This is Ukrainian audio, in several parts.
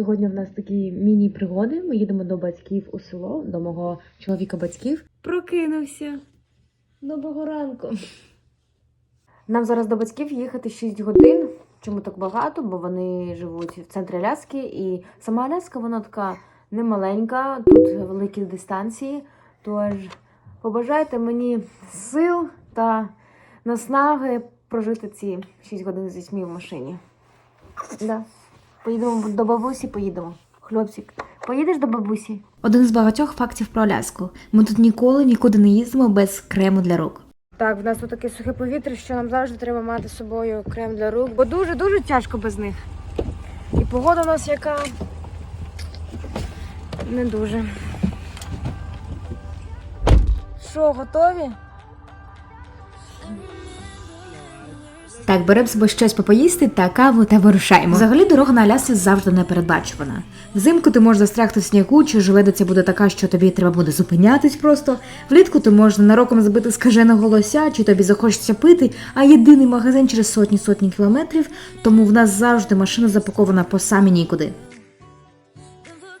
Сьогодні в нас такі міні-пригоди. Ми їдемо до батьків у село, до мого чоловіка батьків. Прокинувся. Доброго ранку. Нам зараз до батьків їхати 6 годин. Чому так багато? Бо вони живуть в центрі Аляски, і сама Аляска вона така немаленька, тут великі дистанції. Тож побажайте мені сил та наснаги прожити ці 6 годин з дітьми в машині. Да. Поїдемо до бабусі, поїдемо. Хлопчик, поїдеш до бабусі? Один з багатьох фактів про Аляску. Ми тут ніколи нікуди не їздимо без крему для рук. Так, в нас тут таке сухе повітря, що нам завжди треба мати з собою крем для рук, бо дуже-дуже тяжко без них. І погода у нас яка не дуже. Що, готові? Так, беремо собою щось попоїсти та каву та вирушаємо. Взагалі дорога на Алясці завжди непередбачувана. Взимку ти можеш застрягти в снігу, чи желедиця буде така, що тобі треба буде зупинятись просто. Влітку ти можеш ненароком збити скаженого голося, чи тобі захочеться пити, а єдиний магазин через сотні сотні кілометрів, тому в нас завжди машина запакована по самі нікуди.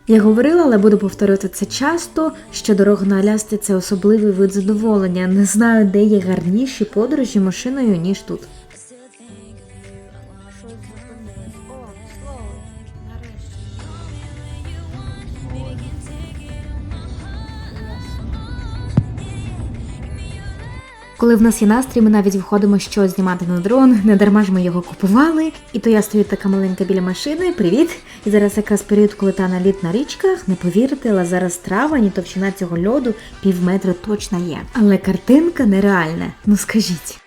Я говорила, але буду повторювати це часто, що дорога на Алясці це особливий вид задоволення. Не знаю, де є гарніші подорожі машиною, ніж тут. Коли в нас є настрій, ми навіть виходимо щось знімати на дрон, не дарма ж ми його купували. І то я стою така маленька біля машини. Привіт! І зараз якраз період, коли та наліт на річках, не повірите, але зараз травень товщина цього льоду пів метра точно є. Але картинка нереальна. Ну скажіть.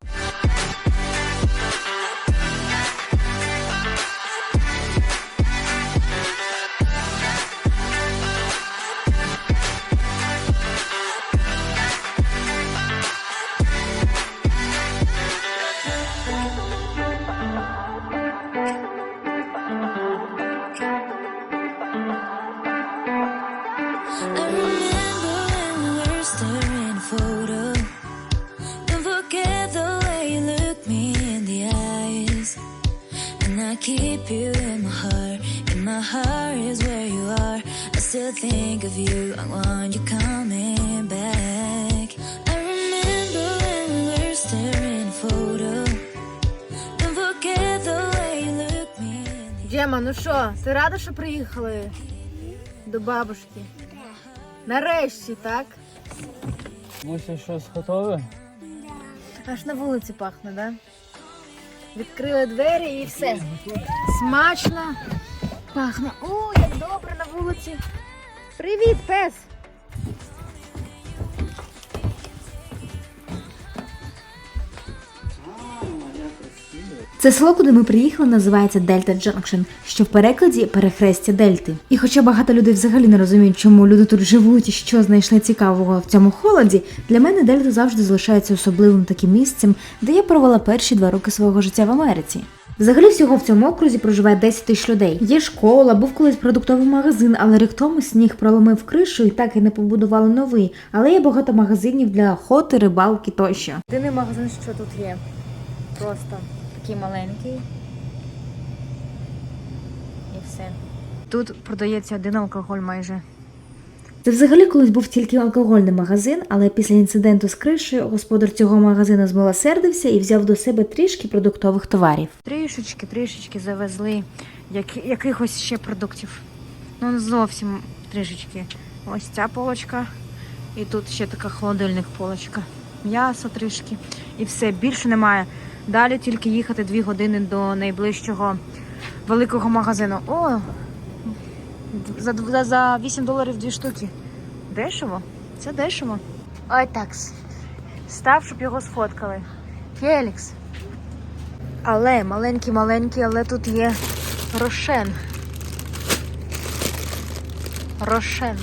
Джема, ну що, ти рада, що приїхали до бабушки? Нарешті, так? Муся щось готове? Аж на вулиці пахне, да? Відкрили двері і все. Смачно. Пахне. О, як добре на вулиці. Привіт, пес! Це село, куди ми приїхали, називається Дельта Джанкшн, що в перекладі перехрестя Дельти. І хоча багато людей взагалі не розуміють, чому люди тут живуть і що знайшли цікавого в цьому холоді, для мене Дельта завжди залишається особливим таким місцем, де я провела перші два роки свого життя в Америці. Взагалі всього в цьому окрузі проживає 10 тисяч людей. Є школа, був колись продуктовий магазин, але рік тому сніг проломив кришу і так і не побудували новий. Але є багато магазинів для охоти, рибалки тощо. Єдиний магазин, що тут є. Просто такий маленький. І все. Тут продається один алкоголь майже. Це взагалі колись був тільки алкогольний магазин, але після інциденту з кришею господар цього магазину змилосердився і взяв до себе трішки продуктових товарів. Трішечки, трішечки завезли як, якихось ще продуктів. Ну, не зовсім трішечки. Ось ця полочка. І тут ще така холодильник полочка. М'ясо трішки. І все, більше немає. Далі тільки їхати дві години до найближчого великого магазину. О! За, за, за 8 доларів дві штуки. Дешево? Це дешево. Ой, такс. Став, щоб його сфоткали. Фелікс. Але маленький-маленький, але тут є рошен. Рошен.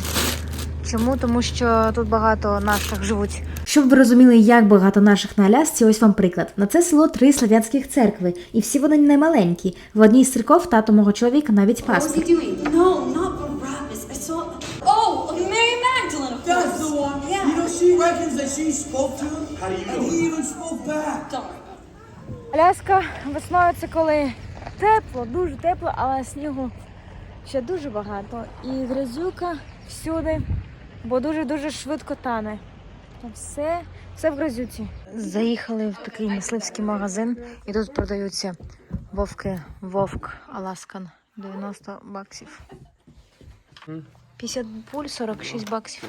Чому? Тому що тут багато наших живуть. Щоб ви розуміли, як багато наших на Алясці, ось вам приклад. На це село три славянських церкви, і всі вони не маленькі. В одній з церков тато мого чоловіка навіть What was he пастор. doing? No, not Barabbas. I saw. Oh, Mary Magdalene, of That's the one. Yeah. You know, she reckons that she spoke to him. How do you know? And he even spoke back. Don't worry about it. Аляска весною це коли тепло, дуже тепло, але снігу ще дуже багато. І грязюка всюди, бо дуже-дуже швидко тане. Там все, все в грязюці. Заїхали в такий мисливський магазин, і тут продаються вовки, вовк Аласкан 90 баксів. 50 пуль, 46 баксів.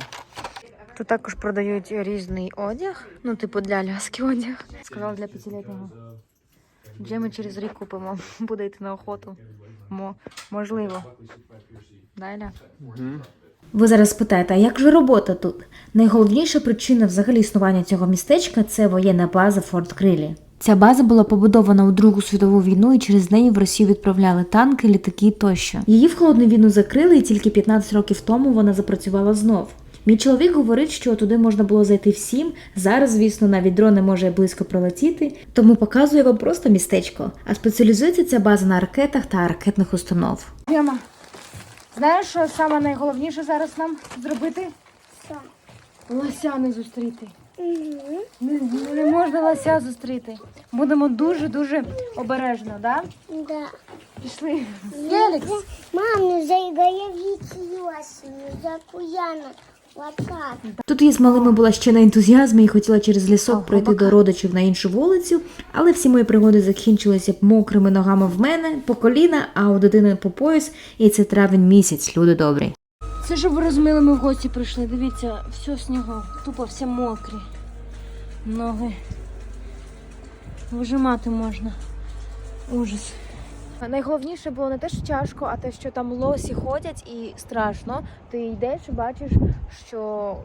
Тут також продають різний одяг, ну, типу для ляски одяг. Сказав для п'ятилітнього. Вже ми через рік купимо. Буде йти на охоту. Мо, можливо. Дайля. Ви зараз спитаєте, а як же робота тут? Найголовніша причина взагалі існування цього містечка це воєнна база Форт Крилі. Ця база була побудована у Другу світову війну, і через неї в Росію відправляли танки, літаки тощо. Її в холодну війну закрили, і тільки 15 років тому вона запрацювала знов. Мій чоловік говорить, що туди можна було зайти всім. Зараз, звісно, навіть дрон не може близько пролетіти, тому показую вам просто містечко. А спеціалізується ця база на ракетах та ракетних установ. Прямо. Знаєш, що саме найголовніше зараз нам зробити? Лося не зустріти. Не, не можна лося зустріти. Будемо дуже-дуже обережно, да? Да. Пішли. Фелікс. Мам, ну заявіть лосі, за куяна. Тут я з малими була ще на ентузіазмі і хотіла через лісок пройти до родичів на іншу вулицю, але всі мої пригоди закінчилися мокрими ногами в мене по коліна, а у дитини по пояс, і це травень місяць, люди добрі. Це щоб ви розуміли, ми в гості прийшли. Дивіться, все снігу, тупо все мокрі. Ноги. Вижимати можна. Ужас. Найголовніше було не те, що тяжко, а те, що там лосі ходять і страшно. Ти йдеш і бачиш, що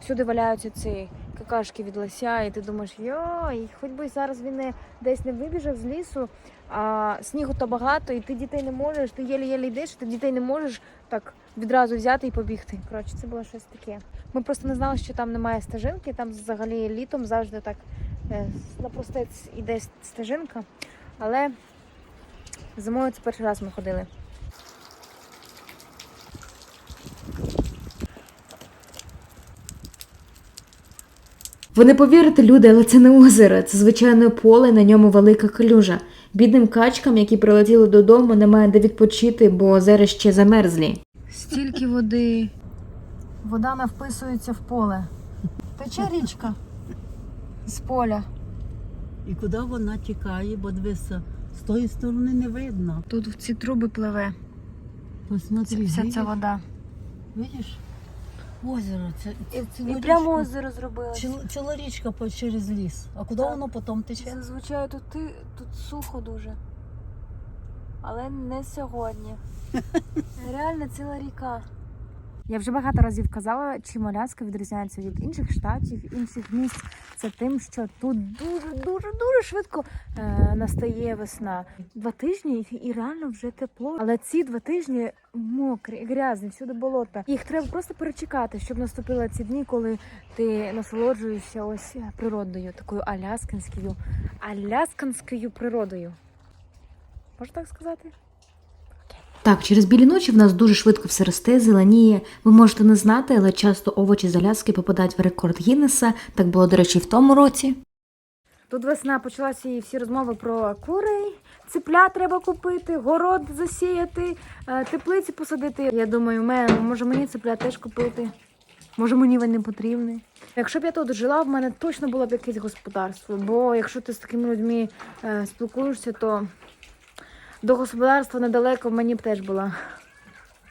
всюди валяються ці какашки від лося, і ти думаєш, йой, хоч би зараз він не десь не вибіжав з лісу, а снігу то багато, і ти дітей не можеш, ти єлі-єлі йдеш, ти дітей не можеш так відразу взяти і побігти. Коротше, це було щось таке. Ми просто не знали, що там немає стежинки, там взагалі літом завжди так е, напростець іде стежинка. Але зимою це перший раз ми ходили. Ви не повірите, люди, але це не озеро, це звичайне поле, на ньому велика калюжа. Бідним качкам, які прилетіли додому, немає де відпочити, бо озера ще замерзлі. Стільки води. Вода не вписується в поле. Тече річка з поля. І куди вона тікає, бо дивися, з тої сторони не видно. Тут в ці труби пливе Посмотри, вся видиш? ця вода. видиш? Озеро, це, це, це І прямо озеро зробилось. Чол- Ціла річка по- через ліс. А куди Так. воно потім тече? Зазвичай тут, ти, тут сухо дуже. Але не сьогодні. Реально ціла ріка. Я вже багато разів казала, чим Аляска відрізняється від інших штатів, інших місць. Це тим, що тут дуже, дуже, дуже швидко е, настає весна. Два тижні і- реально вже тепло. Але ці два тижні мокрі, грязні, всюди болота. Їх треба просто перечекати, щоб наступили ці дні, коли ти насолоджуєшся ось природою, такою алясканською, алясканською природою. Можна так сказати? Так, через білі ночі в нас дуже швидко все росте, зеленіє. Ви можете не знати, але часто овочі з Аляски попадають в рекорд Гіннеса. Так було, до речі, в тому році. Тут весна почалася і всі розмови про курей. Цепля треба купити, город засіяти, е, теплиці посадити. Я думаю, може мені цепля теж купити. Може мені він не потрібний. Якщо б я тут жила, в мене точно було б якесь господарство. Бо якщо ти з такими людьми е, спілкуєшся, то до господарства недалеко мені б теж була.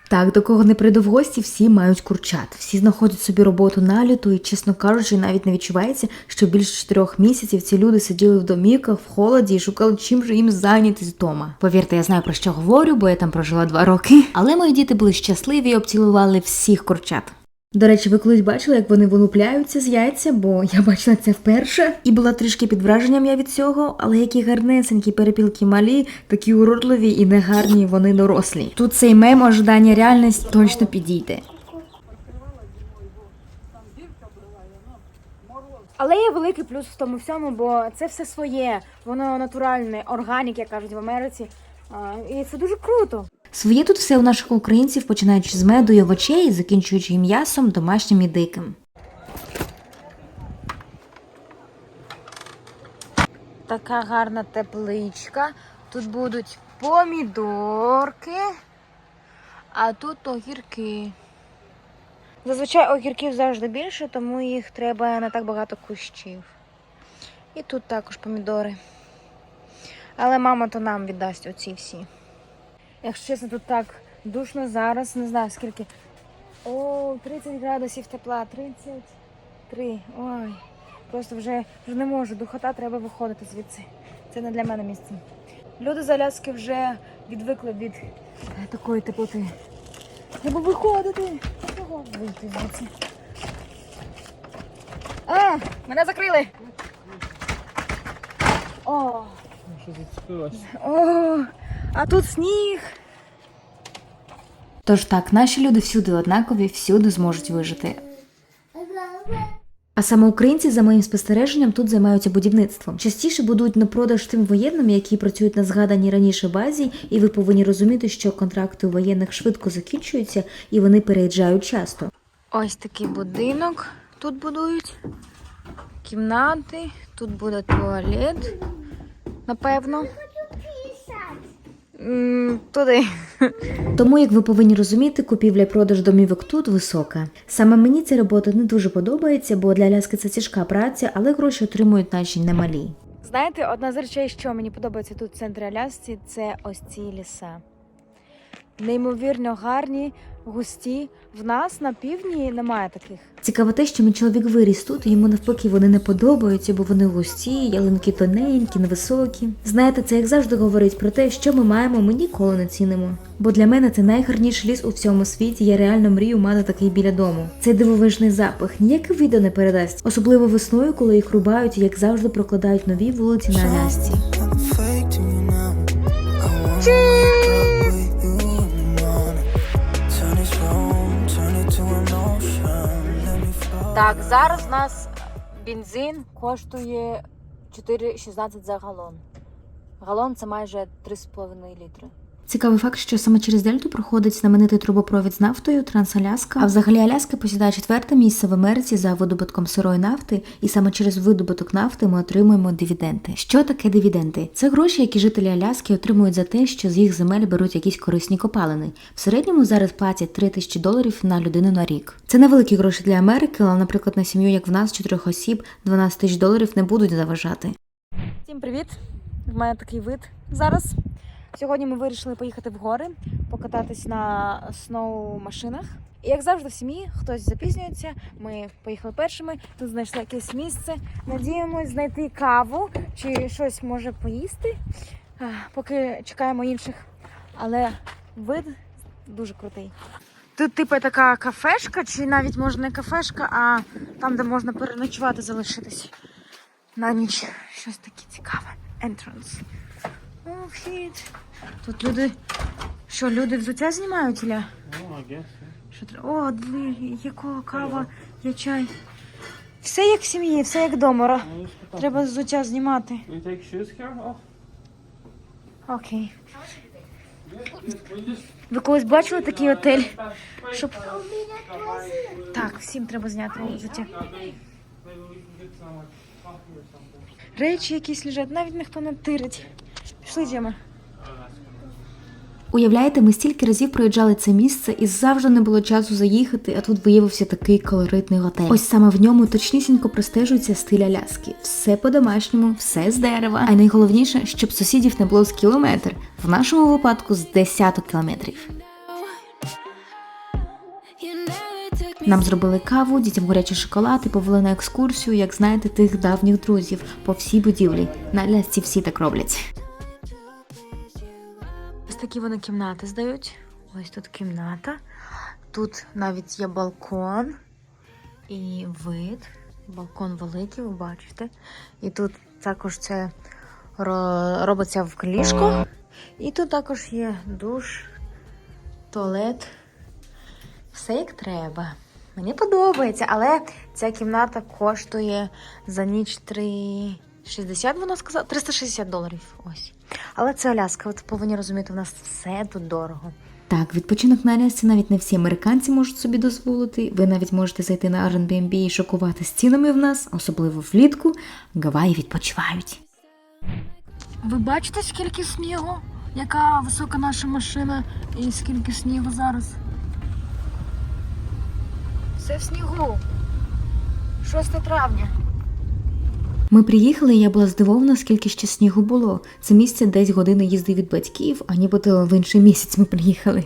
Так, до кого не прийду в гості, всі мають курчат. Всі знаходять собі роботу на літо, і, чесно кажучи, навіть не відчувається, що більше чотирьох місяців ці люди сиділи в домівках в холоді і шукали чим же їм зайнятись вдома. Повірте, я знаю про що говорю, бо я там прожила два роки. Але мої діти були щасливі і обцілували всіх курчат. До речі, ви колись бачили, як вони вилупляються з яйця, бо я бачила це вперше і була трішки під враженням я від цього, але які гарнесенькі перепілки малі, такі уродливі і негарні вони дорослі. Тут цей мем ожидання реальність точно підійде. Але є великий плюс в тому всьому, бо це все своє, воно натуральне, органік, як кажуть в Америці. І це дуже круто. Своє тут все у наших українців, починаючи з меду і овочей, закінчуючи м'ясом, домашнім і диким. Така гарна тепличка. Тут будуть помідорки, А тут огірки. Зазвичай огірків завжди більше, тому їх треба не так багато кущів. І тут також помідори. Але мама то нам віддасть оці всі. Якщо чесно, тут так душно зараз, не знаю скільки. О, 30 градусів тепла, 33. Ой. Просто вже, вже не можу. Духота, треба виходити звідси. Це не для мене місце. Люди з Аляски вже відвикли від е, такої теплоти. Треба виходити. Вийти звідси? А, мене закрили. О, Що зацепилось? о, а тут сніг. Тож так, наші люди всюди однакові, всюди зможуть вижити. А саме українці, за моїм спостереженням, тут займаються будівництвом. Частіше будують на продаж тим воєнним, які працюють на згаданій раніше базі, і ви повинні розуміти, що контракти у воєнних швидко закінчуються і вони переїжджають часто. Ось такий будинок тут будують. Кімнати, тут буде туалет, напевно. Туди. Тому, як ви повинні розуміти, купівля і продаж домівок тут висока. Саме мені ця робота не дуже подобається, бо для Аляски це тяжка праця, але гроші отримують наші немалі. Знаєте, одна з речей, що мені подобається тут в центрі Алясці, це ось ці ліса. Неймовірно гарні, густі. В нас на півдні немає таких. Цікаво те, що мій чоловік виріс тут, і йому навпаки вони не подобаються, бо вони густі, ялинки тоненькі, невисокі. Знаєте, це як завжди говорить про те, що ми маємо, ми ніколи не цінимо. Бо для мене це найгарніший ліс у всьому світі. Я реально мрію мати такий біля дому. Цей дивовижний запах ніяке відео не передасть, особливо весною, коли їх рубають і як завжди прокладають нові вулиці на Алясці. Так, зараз у нас бензин коштує 4,16 за галон. Галон це майже 3,5 літри. Цікавий факт, що саме через Дельту проходить знаменитий трубопровід з нафтою Трансаляска. А взагалі Аляска посідає четверте місце в Америці за видобутком сирої нафти, і саме через видобуток нафти ми отримуємо дивіденди. Що таке дивіденди? Це гроші, які жителі Аляски отримують за те, що з їх земель беруть якісь корисні копалини. В середньому зараз платять 3 тисячі доларів на людину на рік. Це невеликі гроші для Америки, але, наприклад, на сім'ю, як в нас, чотирьох осіб, 12 тисяч доларів не будуть заважати. Всім привіт! В мене такий вид зараз. Сьогодні ми вирішили поїхати в гори, покататись на сноу-машинах. І як завжди в сім'ї хтось запізнюється. Ми поїхали першими, тут знайшли якесь місце. Надіємось знайти каву чи щось може поїсти, поки чекаємо інших. Але вид дуже крутий. Тут типу така кафешка, чи навіть може не кафешка, а там, де можна переночувати, залишитись на ніч. Щось таке цікаве. Entrance. Вхід. Тут люди. Що, люди взуття знімають, Ілля? Ну, Що треба? О, якого кава, є чай. Все як в сім'ї, все як вдома. Ну. Треба взуття знімати. Окей. Ви колись бачили такий отель? Щоб... Так, всім треба зняти взуття. Речі якісь лежать, навіть ніхто не тирить. Пішли, Джема. Уявляєте, ми стільки разів проїжджали це місце і завжди не було часу заїхати, а тут виявився такий колоритний готель. Ось саме в ньому точнісінько простежується стиль Аляски. Все по-домашньому, все з дерева. А найголовніше, щоб сусідів не було з кілометр. В нашому випадку з десяток кілометрів. Нам зробили каву, дітям гарячий шоколад і повели на екскурсію, як знаєте, тих давніх друзів по всій будівлі. На Алясці всі так роблять. Ось такі вони кімнати здають. Ось тут кімната. Тут навіть є балкон і вид. Балкон великий, ви бачите. І тут також це робиться в ліжко. І тут також є душ, туалет. Все як треба. Мені подобається, але ця кімната коштує за ніч 3,60, вона сказала, 360 доларів. Ось. Але це Аляска, ви повинні розуміти, у нас все тут дорого. Так, відпочинок на Алясці навіть не всі американці можуть собі дозволити. Ви навіть можете зайти на Airbnb і шокувати з цінами в нас, особливо влітку. Гаваї відпочивають. Ви бачите, скільки снігу? яка висока наша машина і скільки снігу зараз. Все в снігу. 6 травня. Ми приїхали, і я була здивована, скільки ще снігу було. Це місце десь години їзди від батьків, а нібито в інший місяць ми приїхали.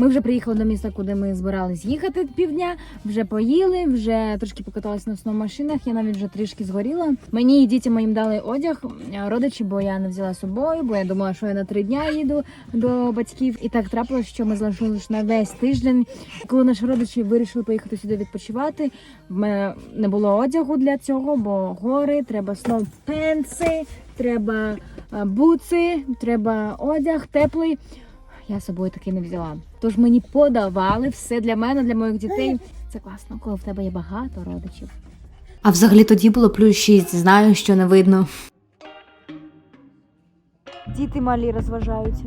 Ми вже приїхали до міста, куди ми збирались їхати півдня. Вже поїли, вже трошки покаталися на сномашинах. Я навіть вже трішки згоріла. Мені і дітям моїм дали одяг родичі, бо я не взяла з собою, бо я думала, що я на три дня їду до батьків. І так трапилось, що ми залишилися на весь тиждень. Коли наші родичі вирішили поїхати сюди відпочивати, в мене не було одягу для цього, бо гори, треба сноупенси, треба е, буци, треба одяг теплий. Я з собою таки не взяла. Тож мені подавали все для мене, для моїх дітей. Це класно, коли в тебе є багато родичів. А взагалі тоді було плюс 6, знаю, що не видно. Діти малі розважаються.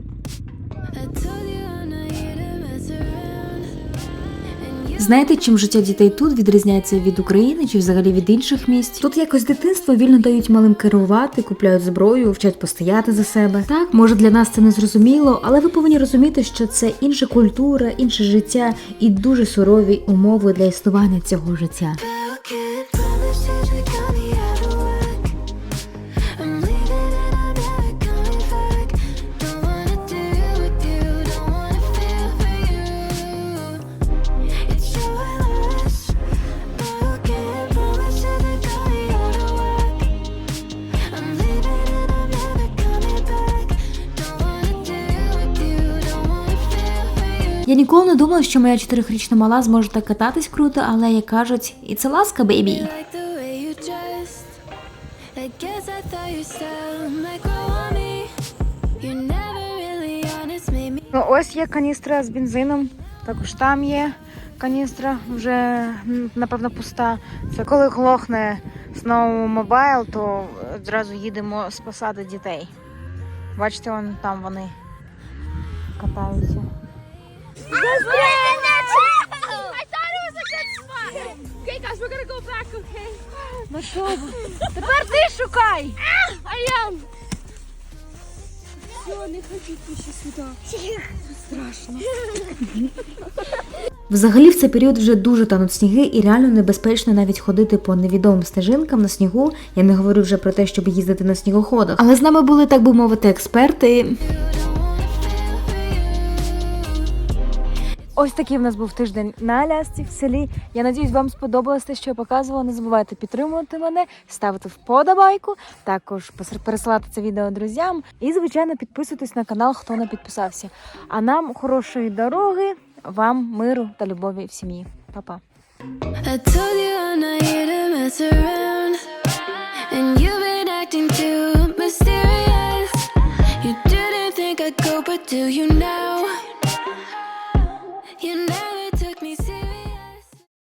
Знаєте, чим життя дітей тут відрізняється від України чи взагалі від інших місць? Тут якось дитинство вільно дають малим керувати, купляють зброю, вчать постояти за себе. Так, може для нас це не зрозуміло, але ви повинні розуміти, що це інша культура, інше життя і дуже сурові умови для існування цього життя. Ніколи не думала, що моя чотирихрічна мала зможе так кататись круто, але як кажуть, і це ласка, бейбі. Ну, ось є каністра з бензином. Також там є каністра, вже напевно пуста. Це коли глохне Snow Mobile, то одразу їдемо спасати дітей. Бачите, вон там вони катаються. Okay, guys, we're gonna go back, okay? Що, тепер ти шукай! I am. Все, не ходіть більше сюди. Страшно. Взагалі в цей період вже дуже тануть сніги і реально небезпечно навіть ходити по невідомим стежинкам на снігу. Я не говорю вже про те, щоб їздити на снігоходах. Але з нами були, так би мовити, експерти. Ось такий в нас був тиждень на Алясці в селі. Я надіюсь, вам сподобалось те, що я показувала. Не забувайте підтримувати мене, ставити вподобайку, також пересилати це відео друзям. І, звичайно, підписуйтесь на канал, хто не підписався. А нам хорошої дороги, вам миру та любові в сім'ї. Па-па. Do you now?